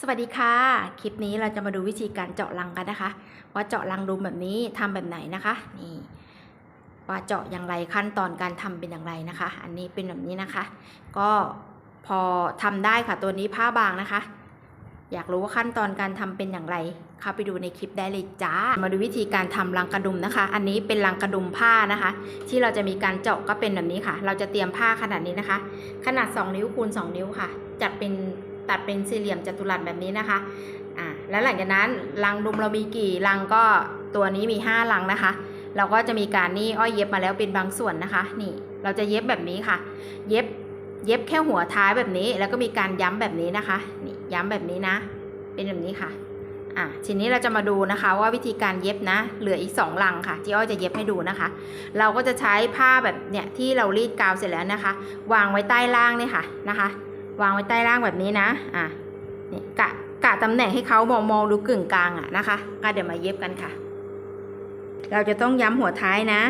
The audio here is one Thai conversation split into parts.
สวัสดีค่ะ คลิปนี้เราจะมาดูวิธีการเจาะรังกันนะคะ ว่าเจาะรังดุมแบบนี้ทำแบบไหนนะคะ นี่ว่าเจาะอย่างไรขั้นตอนการทำเป็นอย่างไรนะคะ อันนี้เป็นแบบนี้นะคะ ก็พอทำได้ค่ะตัวนี้ผ้าบางนะคะ อยากรู้ว่าขั้นตอนการทำเป็นอย่างไรเข้าไปดูในคลิปได้เลยจ้า มาดูวิธีการทำรังกระดุมนะคะ อันนี้เป็นรังกระดุมผ้านะคะ ที่เราจะมีการเจาะก็เป็นแบบนี้ค่ะ เราจะเตรียมผ้าขนาดนี้นะคะ ขนาด 2 นิ้วคูณ2นิ้วค่ะจัดเป็น ตัดเป็นสี่เหลี่ยมจัตุรัสแบบนี้นะคะอ่าแล้วหลังจากนั้นรังดุมเรามีกี่รังก็ตัวนี้มี5รังนะคะ เราก็จะมีการนี่อ้อยเย็บมาแล้วเป็นบางส่วนนะคะ นี่เราจะเย็บแบบนี้ค่ะ เย็บเย็บแค่หัวท้ายแบบนี้ แล้วก็มีการย้ำแบบนี้นะคะนี่ย้ำแบบนี้นะ เป็นแบบนี้ค่ะอะทีนี้เราจะมาดูนะคะว่าวิธีการเย็บนะ เหลืออีกสองรังค่ะที่อ้อยจะเย็บให้ดูนะคะ เราก็จะใช้ผ้าแบบเนี่ยที่เรารีดกาวเสร็จแล้วนะคะ วางไว้ใต้ล่างเนี่ยค่ะนะคะ วางไว้ใต้ล่างแบบนี้นะอะนี่กะกะตำแหน่งให้เขามองมองดูกึ่งกลางอะนะคะก็เดี๋ยวมาเย็บกันค่ะ เราจะต้องย้ำหัวท้ายนะ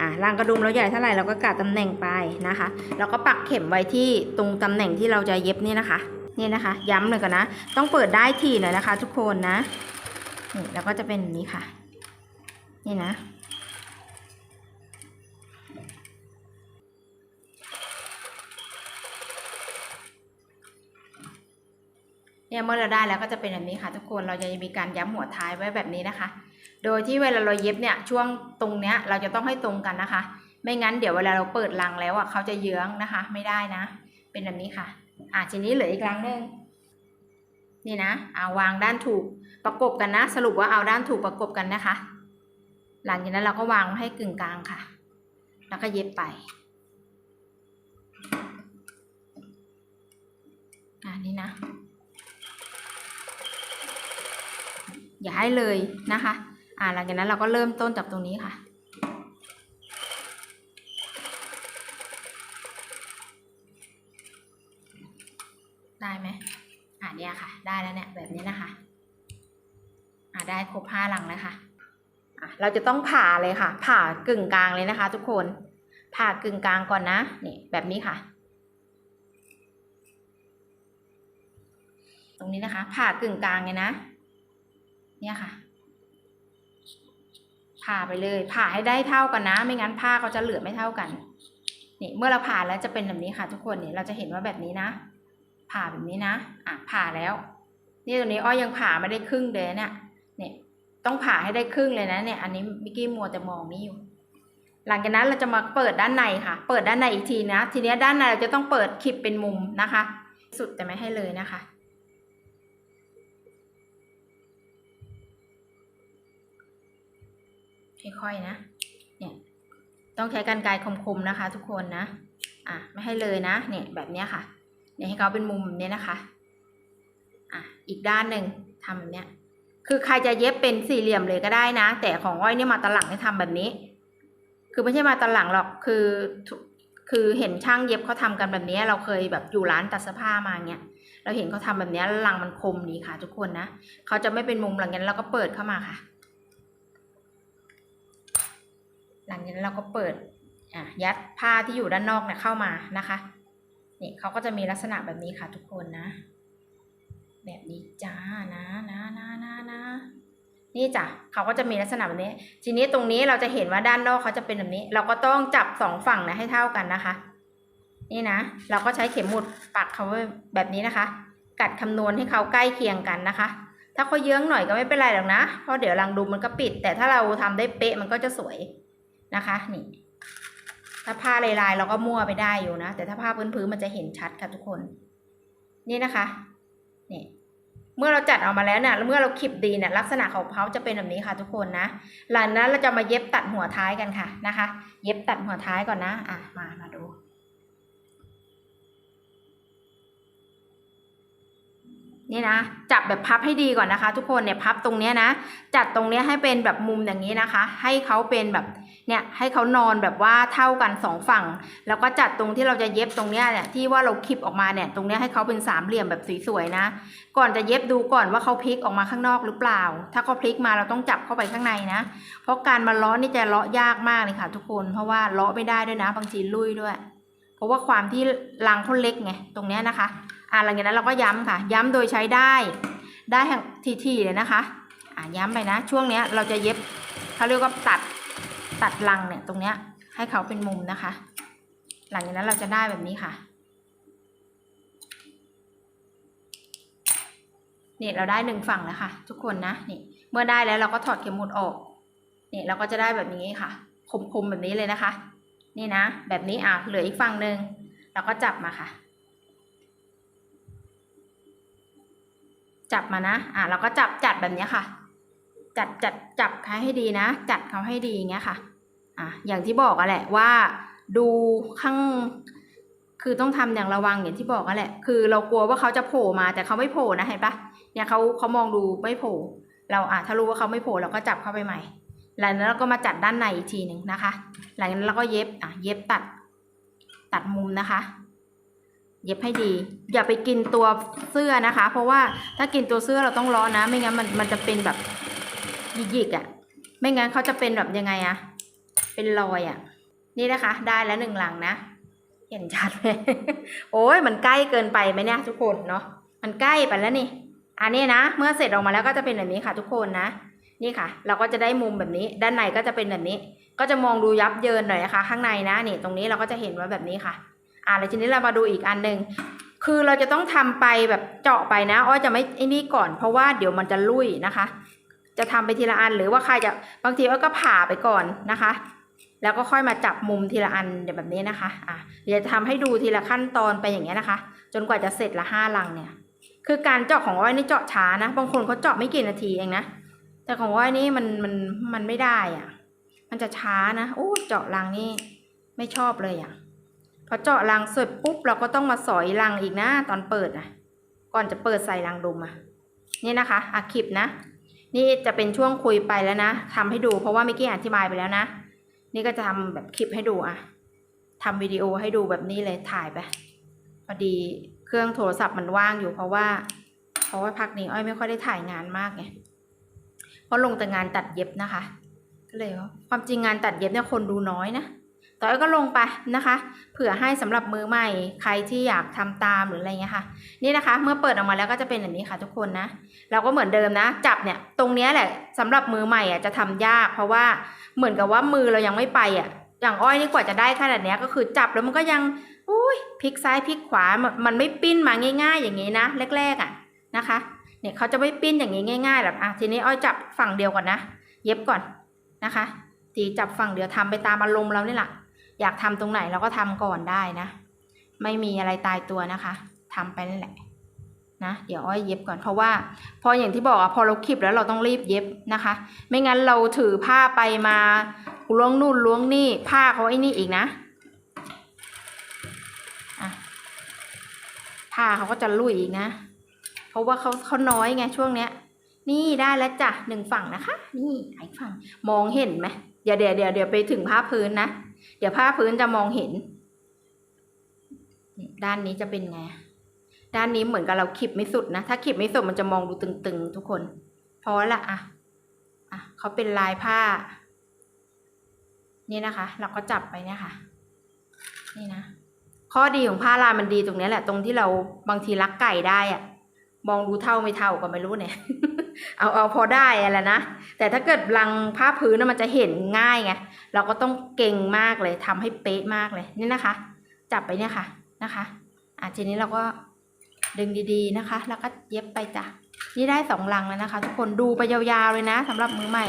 อะรางกระดุมเราใหญ่เท่าไหร่เราก็กะตำแหน่งไปนะคะ แล้วก็ปักเข็มไว้ที่ตรงตำแหน่งที่เราจะเย็บนี่นะคะ นี่นะคะ ย้ำหน่อยก่อนนะ ต้องเปิดได้ทีหน่อยนะคะ ทุกคนนะนี่แล้วก็จะเป็นนี้ค่ะ นี่นะ เนี่ยเมื่อเราได้แล้วก็จะเป็นแบบนี้ค่ะทุกคนเราจะมีการย้ำหัวท้ายไว้แบบนี้นะคะ โดยที่เวลาเราเย็บเนี่ยช่วงตรงเนี้ยเราจะต้องให้ตรงกันนะคะ ไม่งั้นเดี๋ยวเวลาเราเปิดรังแล้วอะเขาจะเยื้องนะคะ ไม่ได้นะ เป็นแบบนี้ค่ะ อะทีนี้เหลืออีกรังหนึ่งนี่นะเอาวางด้านถูกประกบกันนะ สรุปว่าเอาด้านถูกประกบกันนะคะ หลังจากนั้นเราก็วางให้กึ่งกลางค่ะ แล้วก็เย็บไปอะนี่นะ อ ย่าให้เลยนะคะ อ่าหลังจากนั้นเราก็เริ่มต้นจากตรงนี้ค่ะ ได้ไหมอ่าเนี่ยค่ะ ได้แล้วเนี่ยแบบนี้นะคะ อ่าได้ครบห้าหลังแล้วค่ะอะเราจะต้องผ่าเลยค่ะ ผ่ากึ่งกลางเลยนะคะ ทุกคน ผ่ากึ่งกลางก่อนนะนี่แบบนี้ค่ะตรงนี้นะคะ ผ่ากึ่งกลางเลยนะ เนี่ยค่ะ ผ่าไปเลย ผ่าให้ได้เท่ากันนะ ไม่งั้นผ้าเขาจะเหลือไม่เท่ากัน นี่เมื่อเราผ่าแล้วจะเป็นแบบนี้ค่ะ ทุกคนเนี่ยเราจะเห็นว่าแบบนี้นะ ผ่าแบบนี้นะอะผ่าแล้ว นี่ตัวนี้อ้อยยังผ่าไม่ได้ครึ่งเลยเนี่ยเนี่ยต้องผ่าให้ได้ครึ่งเลยนะเนี่ย อันนี้มิกกี้มัวจะมองนี่อยู่ หลังจากนั้นเราจะมาเปิดด้านในค่ะ เปิดด้านในอีกทีนะ ทีนี้ด้านในเราจะต้องเปิดคลิปเป็นมุมนะคะ สุดแต่ไม่ให้เลยนะคะ ค่อยๆนะ เนี่ย ต้องใช้กรรไกรคมๆนะคะ ทุกคนนะ อะ ไม่ให้เลยนะ เนี่ยแบบเนี้ยค่ะ เนี่ยให้เขาเป็นมุมแบบนี้นะคะ อะ อีกด้านหนึ่งทำแบบเนี้ย คือใครจะเย็บเป็นสี่เหลี่ยมเลยก็ได้นะ แต่ของอ้อยเนี่ยมาตอนหลังให้ทำแบบนี้ คือไม่ใช่มาตอนหลังหรอก คือ คือเห็นช่างเย็บเขาทำกันแบบนี้ เราเคยแบบอยู่ร้านตัดเสื้อผ้ามาเงี้ยเราเห็นเขาทำแบบนี้ลังมันคมดีค่ะ ทุกคนนะเขาจะไม่เป็นมุมหลังนั้นเราก็เปิดเข้ามาค่ะ หลังจากนั้นเราก็เปิดยัดผ้าที่อยู่ด้านนอกเนี่ยเข้ามานะคะนี่เขาก็จะมีลักษณะแบบนี้ค่ะทุกคนนะ แบบนี้จ้านะนะนะนะนะนี่จ้ะเขาก็จะมีลักษณะแบบนี้ ทีนี้ตรงนี้เราจะเห็นว่าด้านนอกเขาจะเป็นแบบนี้ เราก็ต้องจับสองฝั่งนะให้เท่ากันนะคะ นี่นะ เราก็ใช้เข็มหมุดปักเขาไว้แบบนี้นะคะ กัดคำนวณให้เขาใกล้เคียงกันนะคะ ถ้าเขาเยื้องหน่อยก็ไม่เป็นไรหรอกนะเพราะเดี๋ยวรังดูมันก็ปิด แต่ถ้าเราทำได้เป๊ะมันก็จะสวย นะคะนี่ถ้าผ้าลายๆเราก็มั่วไปได้อยู่นะ แต่ถ้าผ้าพื้นๆมันจะเห็นชัดค่ะทุกคน นี่นะคะนี่เมื่อเราจัดออกมาแล้วเนี่ยเมื่อเราขีดดีเนี่ยลักษณะของเขาจะเป็นแบบนี้ค่ะทุกคนนะ หลังนั้นเราจะมาเย็บตัดหัวท้ายกันค่ะนะคะ เย็บตัดหัวท้ายก่อนนะ อะมามาดู นี่นะจับแบบพับให้ดีก่อนนะคะ ทุกคนเนี่ยพับตรงเนี้ยนะ จัดตรงเนี้ยให้เป็นแบบมุมอย่างนี้นะคะ ให้เขาเป็นแบบเนี่ยให้เขานอนแบบว่าเท่ากันสองฝั่ง แล้วก็จัดตรงที่เราจะเย็บตรงเนี้ยเนี่ยที่ว่าเราคลิปออกมาเนี่ยตรงเนี้ยให้เขาเป็นสามเหลี่ยมแบบสวยๆนะ ก่อนจะเย็บดูก่อนว่าเขาพลิกออกมาข้างนอกหรือเปล่า ถ้าเขาพลิกมาเราต้องจับเข้าไปข้างในนะ เพราะการมาลาะนี่จะเลาะยากมากเลยค่ะ ทุกคนเพราะว่าเลาะไม่ได้ด้วยนะบางทีลุยด้วย เพราะว่าความที่รังเขาเล็กไงตรงเนี้ยนะคะ อ่าหลังจากนั้นเราก็ย้ำค่ะ ย้ำโดยใช้ได้ได้แห่งทีๆเลยนะคะอ่าย้ำไปนะ ช่วงเนี้ยเราจะเย็บเขาเรียกว่าตัดตัดรังเนี่ยตรงเนี้ยให้เขาเป็นมุมนะคะ หลังจากนั้นเราจะได้แบบนี้ค่ะนี่เราได้หนึ่งฝั่งแล้วค่ะ ทุกคนนะนี่เมื่อได้แล้วเราก็ถอดเข็มหมุดออกนี่เราก็จะได้แบบนี้ค่ะคมๆแบบนี้เลยนะคะ นี่นะ แบบนี้อะเหลืออีกฝั่งหนึ่งเราก็จับมาค่ะ จับมานะ อะเราก็จับจัดแบบนี้ค่ะ จัดจัดจับเขาให้ดีนะ จัดเขาให้ดีอย่างเงี้ยค่ะ อะอย่างที่บอกอะแหละว่าดูข้าง คือต้องทำอย่างระวังอย่างที่บอกอะแหละ คือเรากลัวว่าเขาจะโผล่มาแต่เขาไม่โผล่นะเห็นปะเนี่ยเขาเขามองดูไม่โผล่ เราอะถ้ารู้ว่าเขาไม่โผล่เราก็จับเข้าไปใหม่ หลังนั้นเราก็มาจัดด้านในอีกทีหนึ่งนะคะ หลังนั้นเราก็เย็บ อะ เย็บตัด ตัดมุมนะคะ เย็บให้ดี อย่าไปกินตัวเสื้อนะคะ เพราะว่าถ้ากินตัวเสื้อเราต้องล้อนะ ไม่งั้นมันมันจะเป็นแบบหยิกๆอะ่ะ ไม่งั้นเขาจะเป็นแบบยังไงอะ่ะเป็นรอยอะ่ะ นี่นะคะ ได้แล้วหนึ่งหลังนะเห็นชัดไหมโอ้ยมันใกล้เกินไปไหมเนี่ยทุกคนเนาะมันใกล้ไปแล้วนี่ อันนี้นะ เมื่อเสร็จออกมาแล้วก็จะเป็นแบบนี้ค่ะ ทุกคนนะ นี่ค่ะ เราก็จะได้มุมแบบนี้ ด้านในก็จะเป็นแบบนี้ ก็จะมองดูยับเยินหน่อยนะคะ ข้างในนะนี่ตรงนี้เราก็จะเห็นว่าแบบนี้ค่ะ อ่าแล้วทีนี้เรามาดูอีกอันหนึ่งคือเราจะต้องทำไปแบบเจาะไปนะอ้อยจะไม่ไอ้นี่ก่อน เพราะว่าเดี๋ยวมันจะลุยนะคะ จะทำไปทีละอันหรือว่าใครจะบางทีอ้อยก็ผ่าไปก่อนนะคะ แล้วก็ค่อยมาจับมุมทีละอันแบบนี้นะคะอะเดี๋ยวจะทำให้ดูทีละขั้นตอนไปอย่างเงี้ยนะคะ จนกว่าจะเสร็จละห้าลังเนี่ย คือการเจาะของอ้อยนี่เจาะช้านะบางคนเขาเจาะไม่กี่นาทีเองนะแต่ของอ้อยนี่มันมันมันไม่ได้อะ มันจะช้านะโอ้เจาะรังนี่ไม่ชอบเลยอะ พอเจาะรังเสร็จปุ๊บเราก็ต้องมาสอยรังอีกนะ ตอนเปิดนะก่อนจะเปิดใส่รังดมอะนี่นะคะอะคลิปนะ นี่จะเป็นช่วงคุยไปแล้วนะทำให้ดูเพราะว่าเมื่อกี้อธิบายไปแล้วนะ นี่ก็จะทำแบบคลิปให้ดูอะทำวิดีโอให้ดูแบบนี้เลยถ่ายไปพอดีเครื่องโทรศัพท์มันว่างอยู่เพราะว่า เพราะว่าพักนี้อ้อยไม่ค่อยได้ถ่ายงานมากไงเพราะลงแต่งานตัดเย็บนะคะ ก็เลยว่าความจริงงานตัดเย็บเนี่ยคนดูน้อยนะ ต่อยก็ลงไปนะคะ เผื่อให้สำหรับมือใหม่ใครที่อยากทำตามหรืออะไรเงี้ยค่ะ นี่นะคะ เมื่อเปิดออกมาแล้วก็จะเป็นแบบนี้ค่ะทุกคนนะ เราก็เหมือนเดิมนะ จับเนี่ยตรงเนี้ยแหละสำหรับมือใหม่อะจะทำยาก เพราะว่าเหมือนกับว่ามือเรายังไม่ไปอะ อย่างอ้อยนี่กว่าจะได้ขนาดเนี้ยก็คือจับแล้วมันก็ยังอุ้ยพลิกซ้ายพลิกขวา มันไม่ปิ้นมาง่าย ๆ อย่างนี้นะแรกๆอะนะคะ เนี่ยเขาจะไม่ปิ้นอย่างนี้ง่ายๆแบบอะทีนี้อ้อยจับฝั่งเดียวก่อนนะ เย็บก่อนนะคะตีจับฝั่งเดียวทำไปตามอารมณ์เรานี่แหละ อยากทำตรงไหนเราก็ทำก่อนได้นะ ไม่มีอะไรตายตัวนะคะทำไปนั่นแหละนะเดี๋ยวอ้อยเย็บก่อนเพราะว่า พออย่างที่บอกอะพอเราคลิปแล้วเราต้องรีบเย็บนะคะ ไม่งั้นเราถือผ้าไปมาล้วงนู่นล้วงนี่ผ้าเขาไอ้นี่อีกนะผ้าเขาก็จะลุยอีกนะ เพราะว่าเขาเขาน้อยไงช่วงเนี้ย นี่ได้แล้วจ้ะหนึ่งฝั่งนะคะ นี่อีกฝั่งมองเห็นไหมเดี๋ยวเดี๋ยวเดี๋ยวเดี๋ยวไปถึงผ้าพื้นนะ เดี๋ยวผ้าพื้นจะมองเห็น ด้านนี้จะเป็นไง ด้านนี้เหมือนกับเราขีบไม่สุดนะ ถ้าขีบไม่สุดมันจะมองดูตึงๆ ทุกคน พอละอะ อะเขาเป็นลายผ้า นี่นะคะ เราก็จับไปเนี่ยค่ะ นี่นะ ข้อดีของผ้าลายมันดีตรงนี้แหละ ตรงที่เราบางทีรักไก่ได้อะมองดูเท่าไม่เท่าก็ไม่รู้เนี่ย เอาเอาพอได้อะไรนะ แต่ถ้าเกิดลังผ้าพื้นน่ะมันจะเห็นง่ายไง เราก็ต้องเก่งมากเลยทำให้เป๊ะมากเลยนี่นะคะ จับไปเนี่ยค่ะนะคะอะทีนี้เราก็ดึงดีๆนะคะ แล้วก็เย็บไปจ้ะนี่ได้สองลังแล้วนะคะ ทุกคนดูไปยาวๆเลยนะสำหรับมือใหม่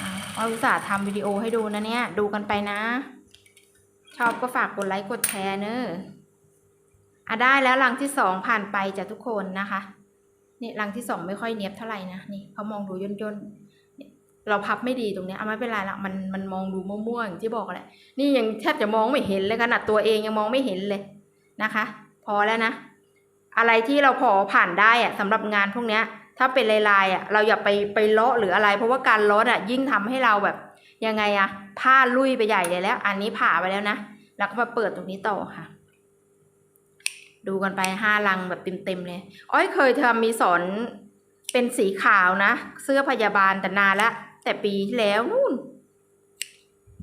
อะเอาอุตส่าห์ทำวิดีโอให้ดูนะเนี่ย ดูกันไปนะ ชอบก็ฝากกดไลค์กดแชร์เนอะอะได้แล้วลังที่สองผ่านไปจ้ะทุกคนนะคะ นี่รังที่สองไม่ค่อยเนียบเท่าไหร่นะนี่เขามองดูย่นย่นๆเนี่ยเราพับไม่ดีตรงเนี้ยเอาไม่เป็นไรละมันมันมองดูมั่วๆอย่างที่บอกแหละนี่ยังแทบจะมองไม่เห็นเลยขนาดตัวเองยังมองไม่เห็นเลยนะคะ พอแล้วนะ อะไรที่เราพอผ่านได้อะสำหรับงานพวกเนี้ย ถ้าเป็นลายๆอะเราอย่าไปไปเลาะหรืออะไร เพราะว่าการเลาะอะยิ่งทำให้เราแบบยังไงอะผ้าลุยไปใหญ่เลยแล้ว อันนี้ผ่าไปแล้วนะแล้วก็มาเปิดตรงนี้ต่อค่ะ ดูกันไปห้าลังแบบเต็มๆเลยอ้อยเคยทำมีสอนเป็นสีขาวนะ เสื้อพยาบาลแต่นานละแต่ปีที่แล้วนู่น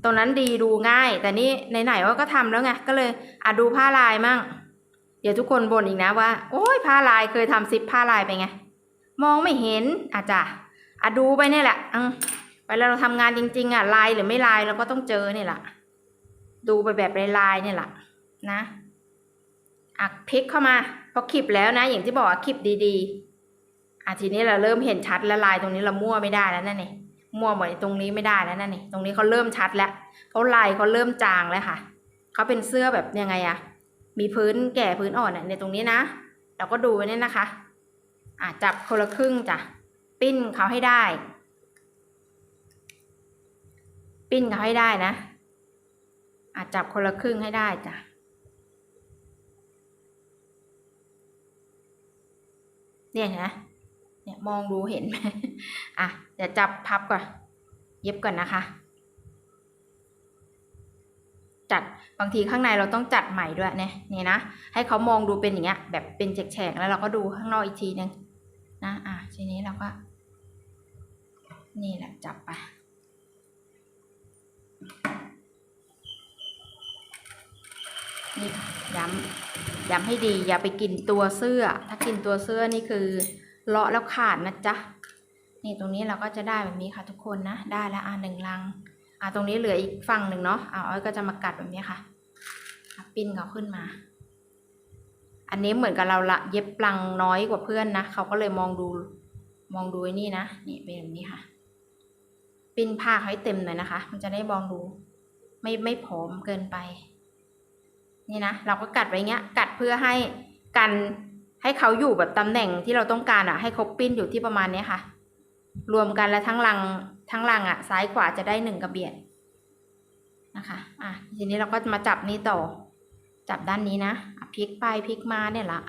ตรงนั้นดีดูง่าย แต่นี่ไหนๆว่าก็ทำแล้วไงก็เลยอะดูผ้าลายมั่งดี๋ยวทุกคนบ่นอีกนะว่า โอ้ยผ้าลายเคยทำซิปผ้าลายไปไง มองไม่เห็นอาจจะอะดูไปเนี่ยแหละอืมเวลาเราทำงานจริง ๆ อะลายหรือไม่ลายเราก็ต้องเจอเนี่ยแหละดูไปแบบลายๆเนี่ยแหละนะ อะพลิกเข้ามาพอคลิปแล้วนะ อย่างที่บอกอะคลิปดีๆอะทีนี้เราเริ่มเห็นชัดแล้วลายตรงนี้เรามั่วไม่ได้แล้วนั่นเองมั่วเหมือนตรงนี้ไม่ได้แล้วนั่นเองตรงนี้เขาเริ่มชัดแล้วเขาลายเขาเริ่มจางแล้วค่ะเขาเป็นเสื้อแบบยังไงอะมีพื้นแก่พื้นอ่อนเนี่ยในตรงนี้นะเราก็ดูไว้เนี่ยนะคะอะจับคนละครึ่งจ้ะปิ้นเขาให้ได้ ปิ้นเขาให้ได้นะอะจับคนละครึ่งให้ได้จ้ะ เนี่ยนะเนี่ยมองดูเห็นไหมอะเดี๋ยวจับพับก่อน เย็บก่อนนะคะ จัดบางทีข้างในเราต้องจัดใหม่ด้วยเนี่ยนี่นะ ให้เขามองดูเป็นอย่างเงี้ย แบบเป็นแฉกๆแล้วเราก็ดูข้างนอกอีกทีนึงนะอะทีนี้เราก็ นี่แหละจับไป นี่ย้ำย้ำให้ดีอย่าไปกินตัวเสื้อ ถ้ากินตัวเสื้อนี่คือเลาะแล้วขาดนะจ๊ะนี่ตรงนี้เราก็จะได้แบบนี้ค่ะ ทุกคนนะได้แล้วอะหนึ่งลังอะตรงนี้เหลืออีกฝั่งหนึ่งเนาะอะอ้อยก็จะมากัดแบบนี้ค่ะปิ้นเขาขึ้นมา อันนี้เหมือนกับเราละเย็บปลังน้อยกว่าเพื่อนนะเขาก็เลยมองดูมองดูนี่นะนี่เป็นแบบนี้ค่ะ ปิ้นผ้าให้เต็มหน่อยนะคะ มันจะได้มองดู ไม่ไม่ผอมเกินไป นี่นะเราก็กัดไว้เงี้ย กัดเพื่อให้กันให้เขาอยู่แบบตำแหน่งที่เราต้องการอะ ให้เขาปิ้นอยู่ที่ประมาณนี้ค่ะ รวมกันแล้วทั้งลังทั้งลังอะ ซ้ายขวาจะได้หนึ่งกระเบียดนะคะ อะทีนี้เราก็มาจับนี้ต่อ จับด้านนี้นะพลิกไปพลิกมาเนี่ยละ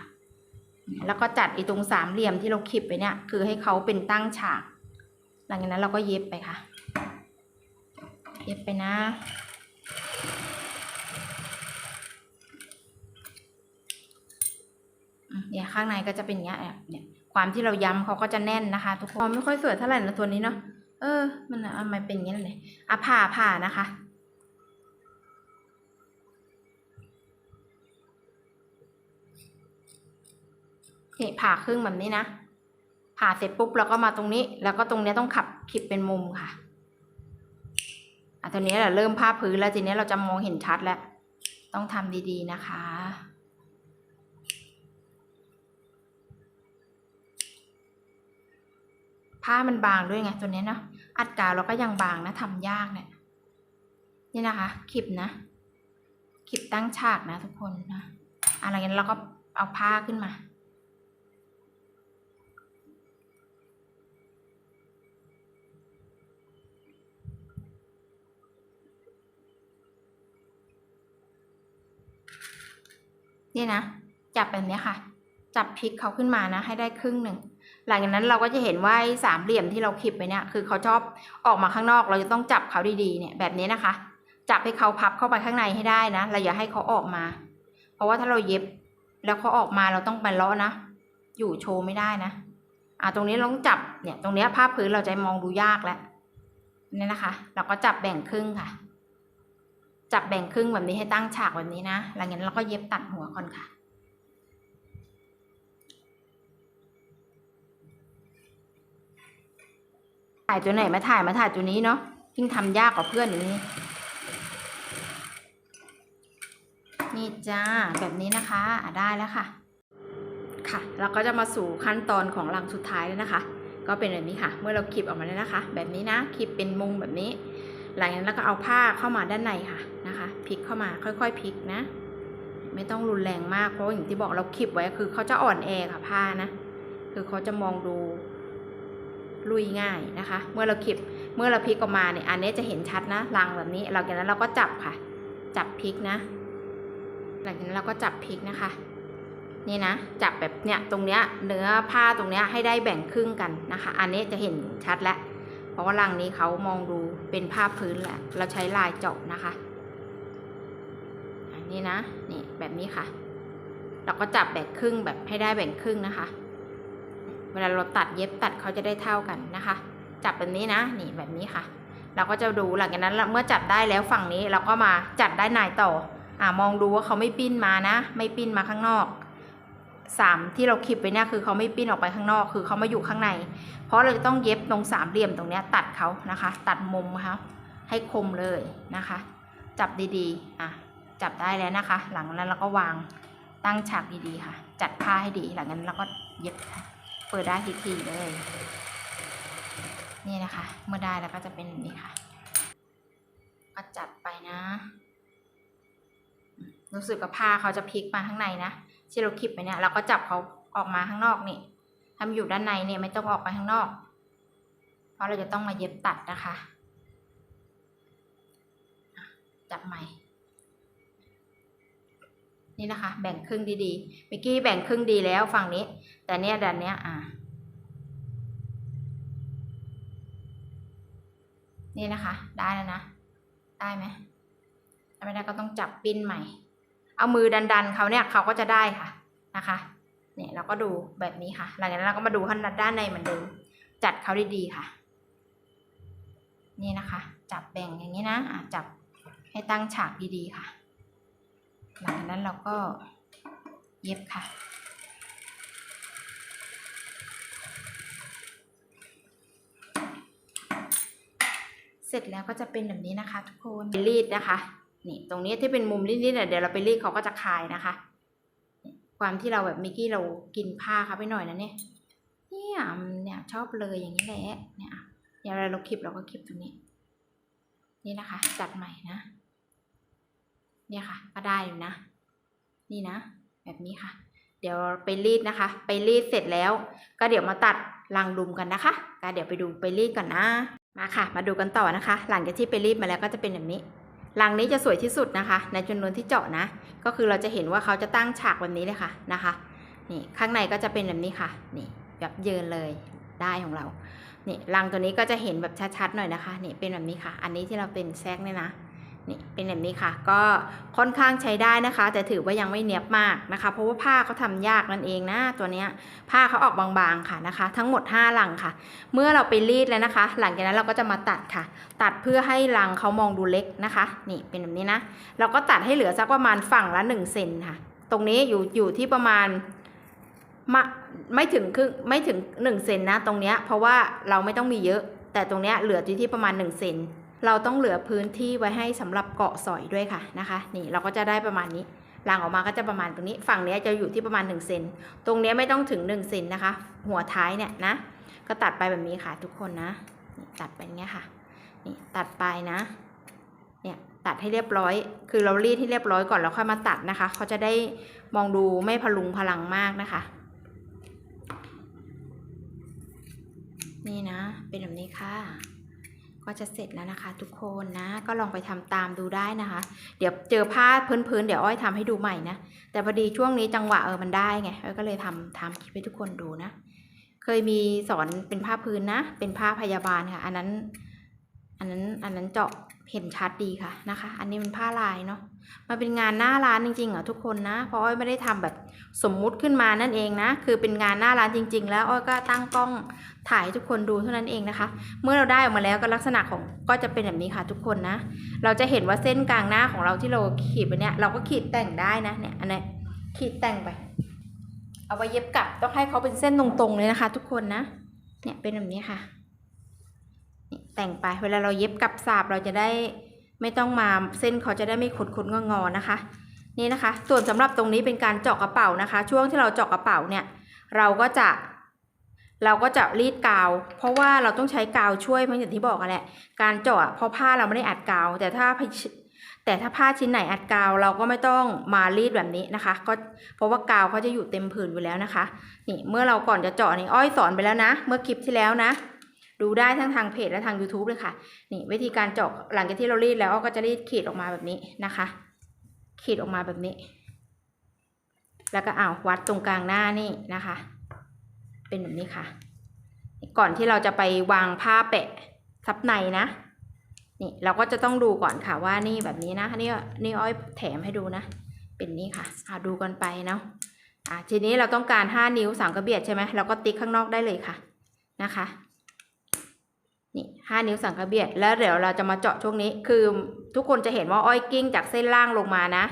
แล้วก็จัดอ้ตรงสามเหลี่ยมที่เราคลิปไปเนี่ย คือให้เขาเป็นตั้งฉาก หลังจากนั้นเราก็เย็บไปค่ะ เย็บไปนะ อืม เนี่ยข้างในก็จะเป็นอย่างเงี้ยเนี่ยเนี่ยความที่เราย้ำเขาก็จะแน่นนะคะ ทุกคนไม่ค่อยสวยเท่าไหร่นะตัวนี้เนาะเออ มันทำไมเป็นอย่างนี้เลยอะผ่าผ่านะคะนี่ผ่าครึ่งแบบนี้นะ ผ่าเสร็จปุ๊บเราก็มาตรงนี้ แล้วก็ตรงเนี้ยต้องขับคลิปเป็นมุมค่ะอะตอนนี้เราเริ่มผ้าพื้นแล้วทีนี้เราจะมองเห็นชัดแล้ว ต้องทำดีๆนะคะ ผ้ามันบางด้วยไงตัวนี้เนาะอัดกาวเราก็ยังบางนะทำยากเนี่ยนี่นะคะคลิปนะคลิปตั้งฉากนะทุกคนนะอะไรกันเราก็เอาผ้าขึ้นมา นี่นะ จับแบบเนี้ยค่ะ จับพลิกเขาขึ้นมานะ ให้ได้ครึ่งหนึ่ง หลังจากนั้นเราก็จะเห็นว่าไอ้สามเหลี่ยมที่เราคลิปไปเนี่ยคือเขาชอบออกมาข้างนอก เราจะต้องจับเขาดีๆเนี่ยแบบนี้นะคะ จับให้เขาพับเข้าไปข้างในให้ได้นะเราอย่าให้เขาออกมา เพราะว่าถ้าเราเย็บแล้วเขาออกมาเราต้องไปเลาะนะ อยู่โชว์ไม่ได้นะอ่าตรงนี้เราต้องจับเนี่ยตรงเนี้ยภาพพื้นเราจะมองดูยากแล้วนี่นะคะ เราก็จับแบ่งครึ่งค่ะ จับแบ่งครึ่งแบบนี้ให้ตั้งฉากแบบนี้นะหลังจากนั้นเราก็เย็บตัดหัวก่อนค่ะ ถ่ายตัวไหนมาถ่ายมาถ่ายตัวนี้เนาะยิ่งทำยากกว่าเพื่อนอย่างนี้ นี่จ้าแบบนี้นะคะะได้แล้วค่ะ ค่ะ เราก็จะมาสู่ขั้นตอนของลังสุดท้ายแล้วนะคะ ก็เป็นแบบนี้ค่ะ เมื่อเราคลิปออกมาแล้วนะคะ แบบนี้นะคลิปเป็นมุมแบบนี้ หลังจากนั้นเราก็เอาผ้าเข้ามาด้านในค่ะนะคะพลิกเข้ามาค่อยๆพลิกนะ ไม่ต้องรุนแรงมากเพราะอย่างที่บอกเราคลิปไว้คือเขาจะอ่อนแอค่ะผ้านะ คือเขาจะมองดู ลุยง่ายนะคะ เมื่อเราคลิปเมื่อเราพลิกออกมาเนี่ยอันนี้จะเห็นชัดนะรังแบบนี้ หลังจากนั้นเราก็จับค่ะ จับพลิกนะ หลังจากนั้นเราก็จับพลิกนะคะ นี่นะ จับแบบเนี้ยตรงเนี้ยเนื้อผ้าตรงเนี้ยให้ได้แบ่งครึ่งกันนะคะ อันนี้จะเห็นชัดแล้วเพราะว่ารังนี้เขามองดูเป็นผ้าพื้นแหละเราใช้ลายเจาะนะคะอันนี้นะนี่แบบนี้ค่ะ เราก็จับแบ่งครึ่งแบบให้ได้แบ่งครึ่งนะคะ วลาเราตัดเย็บตัดเขาจะได้เท่ากันนะคะ จับแบบนี้นะนี่แบบนี้ค่ะ เราก็จะดูหลังจากนั้นเมื่อจับได้แล้วฝั่งนี้เราก็มาจัดได้นในต่ออ่ามองดูว่าเขาไม่ปิ้นมานะ ไม่ปิ้นมาข้างนอกสามที่เราคลิปไปเนี่ยคือเขาไม่ปิ้นออกไปข้างนอกคือเขามาอยู่ข้างใน เพราะเราจะต้องเย็บตรงสามเหลี่ยมตรงเนี้ยตัดเขานะคะ ตัดมุมเขาให้คมเลยนะคะ จับดีๆอะจับได้แล้วนะคะ หลังนั้นเราก็วางตั้งฉากดีๆค่ะ จัดผ้าให้ดีหลังนั้นเราก็เย็บค่ะ เปิดได้ทีๆเลย นี่นะคะ เมื่อได้แล้วก็จะเป็นแบบนี้ค่ะก็จัดไปนะ รู้สึกกับผ้าเขาจะพลิกมาข้างในนะที่เราคลิปไปเนี่ยเราก็จับเขาออกมาข้างนอกนี่ทำอยู่ด้านในเนี่ยไม่ต้องออกไปข้างนอก เพราะเราจะต้องมาเย็บตัดนะคะ จับใหม่ นี่นะคะ แบ่งครึ่งดีๆเมื่อกี้แบ่งครึ่งดีแล้วฝั่งนี้ แต่เนี่ยด้านเนี้ยอะนี่นะคะ ได้แล้วนะ ได้ไหมถ้าไม่ได้ก็ต้องจับปิ้นใหม่ เอามือดันๆเขาเนี่ยเขาก็จะได้ค่ะนะคะเนี่ยเราก็ดูแบบนี้ค่ะ หลังจากนั้นเราก็มาดูข้างด้านในเหมือนเดิม จัดเขาดีๆค่ะ นี่นะคะ จับแบ่งอย่างนี้นะอะจับให้ตั้งฉากดีๆค่ะ หลังจากนั้นเราก็เย็บค่ะ เสร็จแล้วก็จะเป็นแบบนี้นะคะ ทุกคนรีดนะคะนี่ตรงนี้ที่เป็นมุมรีดๆเนี่ยเดี๋ยวเราไปรีดเขาก็จะคลายนะคะ ความที่เราแบบมิกกี้เรากินผ้าเขาไปหน่อยนะเนี่ยเนี่ยเนี่ยชอบเลยอย่างนี้แหละเนี่ยเดี๋ยวเราคลิปเราก็คลิปตรงนี้ นี่นะคะจัดใหม่นะ เนี่ยค่ะ ก็ได้อยู่นะ นี่นะ แบบนี้ค่ะ เดี๋ยวไปรีดนะคะ ไปรีดเสร็จแล้ว ก็เดี๋ยวมาตัดรังดุมกันนะคะก็เดี๋ยวไปดูไปรีดก่อนนะ มาค่ะ มาดูกันต่อนะคะ หลังจากที่ไปรีดมาแล้วก็จะเป็นแบบนี้รังนี้จะสวยที่สุดนะคะ ในจำนวนที่เจาะนะ ก็คือเราจะเห็นว่าเขาจะตั้งฉากแบบนี้เลยค่ะนะคะ นี่ข้างในก็จะเป็นแบบนี้ค่ะ นี่แบบเยินเลยได้ของเรา นี่รังตัวนี้ก็จะเห็นแบบชัดๆหน่อยนะคะ นี่เป็นแบบนี้ค่ะ อันนี้ที่เราเป็นแซกเนี่ยนะ นี่เป็นแบบนี้ค่ะ ก็ค่อนข้างใช้ได้นะคะ แต่ถือว่ายังไม่เนียบมากนะคะ เพราะว่าผ้าเขาทำยากนั่นเองนะตัวเนี้ยผ้าเขาออกบางๆค่ะนะคะ ทั้งหมด5ลังค่ะ เมื่อเราไปรีดแล้วนะคะ หลังจากนั้นเราก็จะมาตัดค่ะ ตัดเพื่อให้รังเขามองดูเล็กนะคะ นี่เป็นแบบนี้นะ เราก็ตัดให้เหลือสักประมาณฝั่งละ1เซนค่ะ ตรงนี้อยู่อยู่ที่ประมาณมาไม่ถึงครึ่งไม่ถึง1เซนนะตรงเนี้ยเพราะว่าเราไม่ต้องมีเยอะ แต่ตรงเนี้ยเหลืออยู่ที่ประมาณ1เซน เราต้องเหลือพื้นที่ไว้ให้สำหรับเกาะสอยด้วยค่ะนะคะ นี่เราก็จะได้ประมาณนี้รังออกมาก็จะประมาณตรงนี้ ฝั่งนี้จะอยู่ที่ประมาณ1เซนตรงนี้ไม่ต้องถึง1เซนนะคะ หัวท้ายเนี่ยนะ ก็ตัดไปแบบนี้ค่ะทุกคนนะตัดไปอย่างเงี้ยค่ะ นี่ตัดไปนะ เนี่ยตัดให้เรียบร้อย คือเรารีดให้เรียบร้อยก่อนแล้วค่อยมาตัดนะคะ เขาจะได้มองดูไม่พลุงพลังมากนะคะ นี่นะ เป็นแบบนี้ค่ะ ก็จะเสร็จแล้วนะคะ ทุกคนนะ ก็ลองไปทำตามดูได้นะคะ เดี๋ยวเจอผ้าพื้นๆเดี๋ยวอ้อยทำให้ดูใหม่นะ แต่พอดีช่วงนี้จังหวะเออมันได้ไงอ้อยก็เลยทำทำคลิปให้ทุกคนดูนะ เคยมีสอนเป็นผ้าพื้นนะ เป็นผ้าพยาบาลค่ะ อันนั้น อันนั้นอันนั้นเจาะเห็นชัดดีค่ะนะคะ อันนี้เป็นผ้าลายเนาะมันเป็นงานหน้าร้านจริงๆอะทุกคนนะ เพราะอ้อยไม่ได้ทำแบบสมมุติขึ้นมานั่นเองนะ คือเป็นงานหน้าร้านจริง ๆ แล้วอ้อยก็ตั้งกล้อง ถ่ายให้ทุกคนดูเท่านั้นเองนะคะ เมื่อเราได้ออกมาแล้วก็ลักษณะของก็จะเป็นแบบนี้ค่ะทุกคนนะ เราจะเห็นว่าเส้นกลางหน้าของเราที่เราขีดไปเนี่ยเราก็ขีดแต่งได้นะเนี่ยอันนี้ขีดแต่งไป เอาไว้เย็บกลับต้องให้เขาเป็นเส้นตรงๆเลยนะคะ ทุกคนนะ เนี่ยเป็นแบบนี้ค่ะนี่แต่งไปเวลาเราเย็บกับสาบเราจะได้ไม่ต้องมาเส้นเขาจะได้ไม่ขดขดงองอๆนะคะ นี่นะคะ ส่วนสำหรับตรงนี้เป็นการเจาะกระเป๋านะคะ ช่วงที่เราเจาะกระเป๋าเนี่ย เราก็จะ เราก็จะรีดกาว เพราะว่าเราต้องใช้กาวช่วยเพราะอย่างที่บอกกันแหละ การเจาะเพราะผ้าเราไม่ได้อัดกาว แต่ถ้าแต่ถ้าผ้าชิ้นไหนอัดกาวเราก็ไม่ต้องมารีดแบบนี้นะคะ ก็เพราะว่ากาวเขาจะอยู่เต็มผืนอยู่แล้วนะคะ นี่เมื่อเราก่อนจะเจาะนี่อ้อยสอนไปแล้วนะ เมื่อคลิปที่แล้วนะ ดูได้ทั้งทางเพจและทาง YouTube เลยค่ะ นี่วิธีการเจาะหลังจากที่เรารีดแล้วก็จะรีดขีดออกมาแบบนี้นะคะ ขีดออกมาแบบนี้ แล้วก็เอาวัดตรงกลางหน้านี่นะคะ เป็นแบบนี้ค่ะ ก่อนที่เราจะไปวางผ้าแปะซับในนะ นี่เราก็จะต้องดูก่อนค่ะว่านี่แบบนี้นะนี่นี่อ้อยแถมให้ดูนะ เป็นนี่ค่ะอาดูกันไปเนาะอะทีนี้เราต้องการ5นิ้วสามกระเบียดใช่ไหมเราก็ติ๊กข้างนอกได้เลยค่ะนะคะ นี่ห้านิ้วสังกระเบียดแล้วเดี๋ยวเราจะมาเจาะช่วงนี้ คือทุกคนจะเห็นว่าอ้อยกิ้งจากเส้นล่างลงมานะ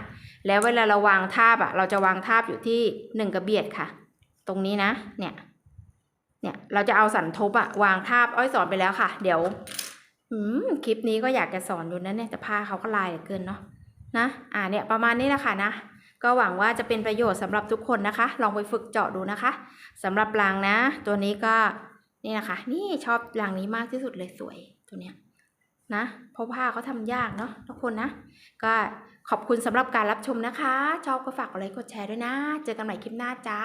แล้วเวลาเราวางทาบอะเราจะวางทาบอยู่ที่หนึ่งกระเบียดค่ะ ตรงนี้นะ เนี่ย เนี่ยเราจะเอาสันทบอะวางทาบอ้อยสอนไปแล้วค่ะ เดี๋ยวอืมคลิปนี้ก็อยากจะสอนอยู่นะเนี่ยแต่ผ้าเขาก็ลายเหลือเกินเนาะนะอ่าเนี่ยประมาณนี้แหละค่ะนะ ก็หวังว่าจะเป็นประโยชน์สำหรับทุกคนนะคะ ลองไปฝึกเจาะดูนะคะสำหรับรางนะ ตัวนี้ก็นี่นะคะ นี่ชอบรางนี้มากที่สุดเลยสวยตัวเนี้ยนะเพราะผ้าเขาทำยากเนาะทุกคนนะ ก็ขอบคุณสำหรับการรับชมนะคะ ชอบก็ฝากกดไลค์กดแชร์ด้วยนะ เจอกันใหม่คลิปหน้าจ้า